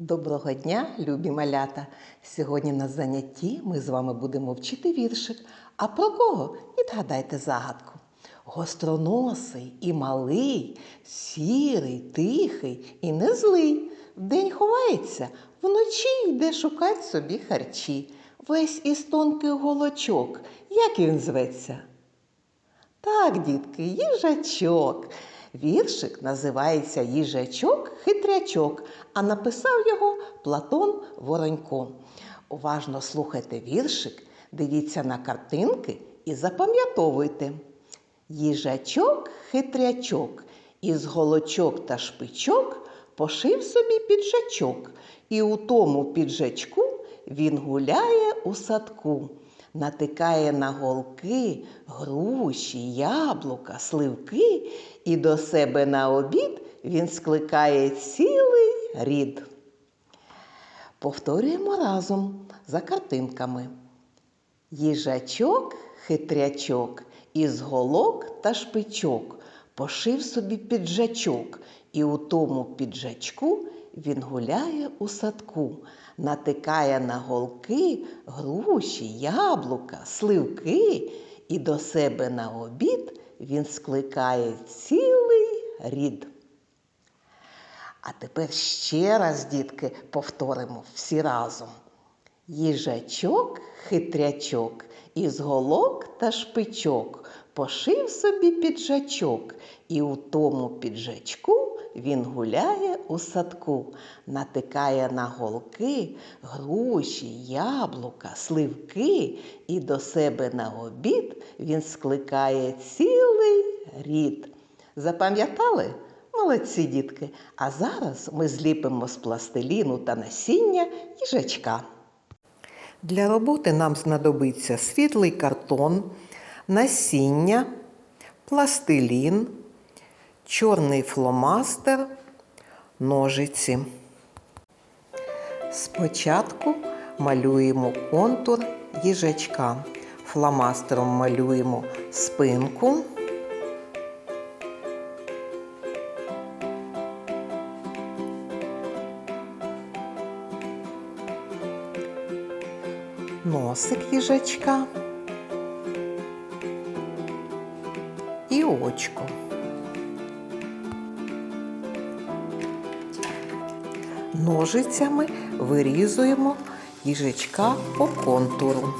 Доброго дня, любі малята! Сьогодні на занятті ми з вами будемо вчити віршик. А про кого? Відгадайте загадку. Гостроносий і малий, сірий, тихий і не злий. Вдень ховається, вночі йде шукать собі харчі. Весь із тонких голочок. Як він зветься? Так, дітки, їжачок. Віршик називається Їжачок хитрячок, а написав його Платон Воронько. Уважно слухайте віршик, дивіться на картинки і запам'ятовуйте. Їжачок хитрячок, із голочок та шпичок пошив собі піджачок, і у тому піджачку він гуляє у садку натикає на голки, груші, яблука, сливки, і до себе на обід він скликає цілий рід. Повторюємо разом за картинками. Їжачок, хитрячок, із голок та шпичок пошив собі піджачок, і у тому піджачку він гуляє у садку, натикає на голки, груші, яблука, сливки, і до себе на обід він скликає цілий рід. А тепер ще раз, дітки, повторимо всі разом. Їжачок, хитрячок, із голок та шпичок пошив собі піджачок, і у тому піджачку він гуляє у садку, натикає на голки, груші, яблука, сливки, і до себе на обід він скликає цілий рід. Запам'ятали? Молодці дітки! А зараз ми зліпимо з пластиліну та насіння їжачка. Для роботи нам знадобиться світлий картон, насіння, пластилін, чорний фломастер, ножиці. Спочатку малюємо контур їжачка. Фломастером малюємо спинку. носик їжачка і очко. Ножицями вирізуємо їжачка по контуру.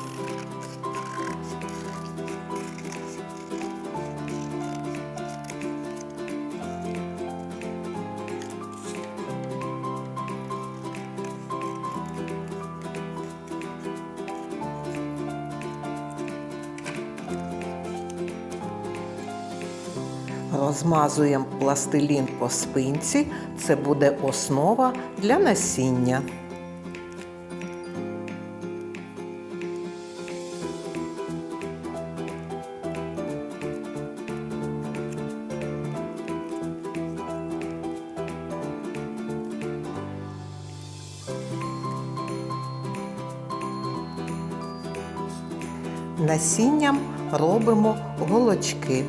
Розмазуємо пластилін по спинці, це буде основа для насіння. Насінням робимо голочки.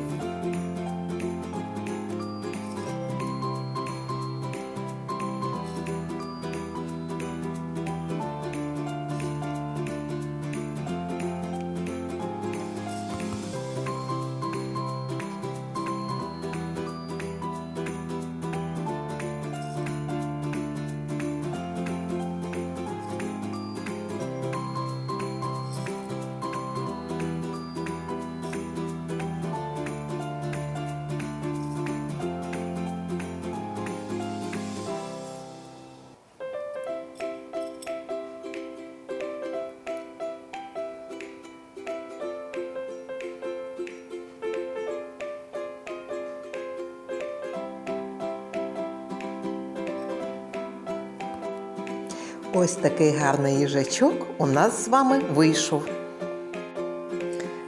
Ось такий гарний їжачок у нас з вами вийшов.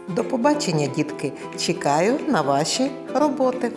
До побачення, дітки! Чекаю на ваші роботи.